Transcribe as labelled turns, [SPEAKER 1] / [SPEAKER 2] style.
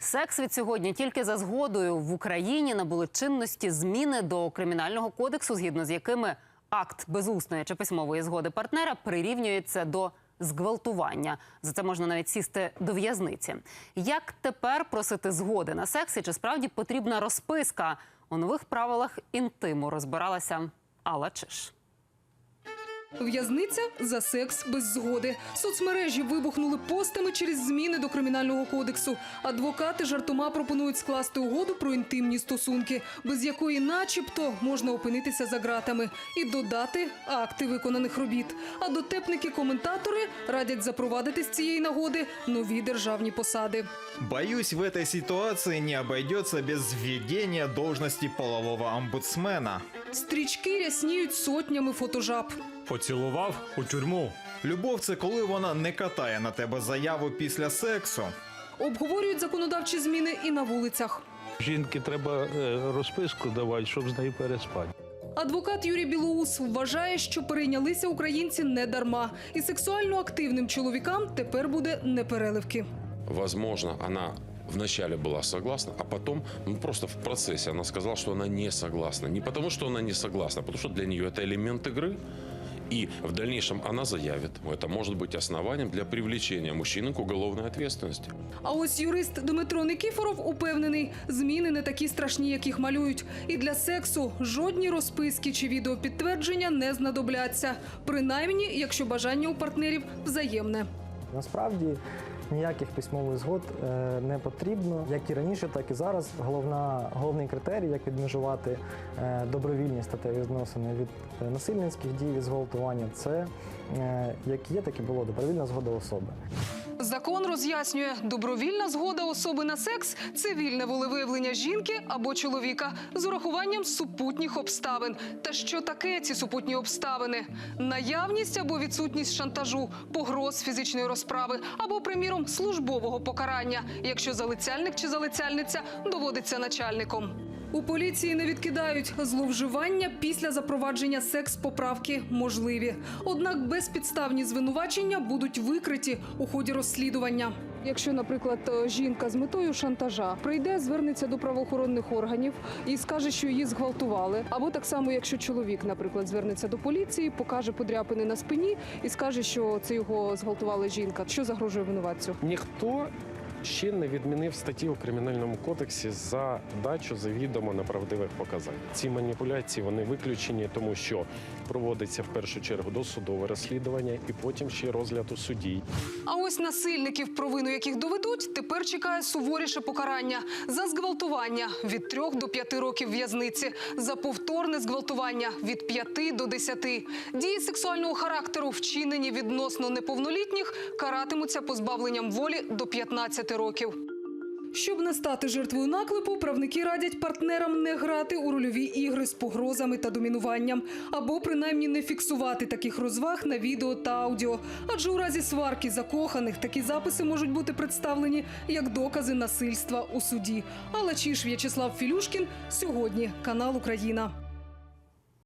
[SPEAKER 1] Секс від сьогодні тільки за згодою в Україні набули чинності зміни до кримінального кодексу, згідно з якими акт безусної чи письмової згоди партнера прирівнюється до зґвалтування. За це можна навіть сісти до в'язниці. Як тепер просити згоди на секс і чи справді потрібна розписка? У нових правилах інтиму розбиралася Алла Чиш.
[SPEAKER 2] В'язниця за секс без згоди. Соцмережі вибухнули постами через зміни до кримінального кодексу. Адвокати жартома пропонують скласти угоду про інтимні стосунки, без якої, начебто, можна опинитися за ґратами і додати акти виконаних робіт. А дотепники-коментатори радять запровадити з цієї нагоди нові державні посади.
[SPEAKER 3] Боюсь, в этой ситуации не обойдется без введения должности полового омбудсмена.
[SPEAKER 2] Стрічки рясніють сотнями фотожаб.
[SPEAKER 4] Поцілував у тюрму.
[SPEAKER 3] Любов це коли вона не катає на тебе заяву після сексу.
[SPEAKER 2] Обговорюють законодавчі зміни і на вулицях.
[SPEAKER 5] Жінки треба е, розписку давати, щоб з нею переспати.
[SPEAKER 2] Адвокат Юрій Білоус вважає, що перейнялися українці не дарма, і сексуально активним чоловікам тепер буде непереливки.
[SPEAKER 6] Возможно, она вначале была согласна, а потом, ну просто в процессе она сказала, что она не согласна. Не потому, что она не согласна, а потому что для нее это элемент игры. И в дальнейшем она заявит, это может быть основанием для привлечения мужчины к уголовной ответственности.
[SPEAKER 2] А ось юрист Дмитро Никіфоров упевнений, зміни не такі страшні, як їх малюють. І для сексу жодні розписки чи відеопідтвердження не знадобляться, принаймні, якщо бажання у партнерів взаємне.
[SPEAKER 7] Насправді ніяких письмових згод е, не потрібно. Як і раніше, так і зараз. Головна, головний критерій, як відмежувати е, добровільні статеві відносини від е, насильницьких дій від зґвалтування, це як є, так і було добровільна згода особи.
[SPEAKER 2] Закон роз'яснює, добровільна згода особи на секс це вільне волевиявлення жінки або чоловіка з урахуванням супутніх обставин. Та що таке ці супутні обставини? Наявність або відсутність шантажу, погроз фізичної розправи або, приміром, службового покарання, якщо залицяльник чи залицяльниця доводиться начальником. У поліції не відкидають зловживання після запровадження секс-поправки можливі. Однак безпідставні звинувачення будуть викриті у ході розслідування. Якщо, наприклад, жінка з метою шантажа прийде, звернеться до правоохоронних органів і скаже, що її зґвалтували, або так само, якщо чоловік, наприклад, звернеться до поліції, покаже подряпини на спині і скаже, що це його зґвалтувала жінка, що загрожує винуватцю.
[SPEAKER 8] Ніхто ще не відмінив статті у кримінальному кодексі за дачу завідомо неправдивих показань. Ці маніпуляції вони виключені, тому що проводиться в першу чергу досудове розслідування і потім ще розгляд у суді.
[SPEAKER 2] А ось насильників, провину яких доведуть, тепер чекає суворіше покарання за зґвалтування від 3 до 5 років в'язниці, за повторне зґвалтування від 5 до 10. Дії сексуального характеру, вчинені відносно неповнолітніх, каратимуться позбавленням волі до 15 років. Щоб не стати жертвою наклепу, правники радять партнерам не грати у рольові ігри з погрозами та домінуванням, або принаймні не фіксувати таких розваг на відео та аудіо. Адже у разі сварки закоханих такі записи можуть бути представлені як докази насильства у суді. Алла Чіш, В'ячеслав Філюшкін. Сьогодні канал Україна.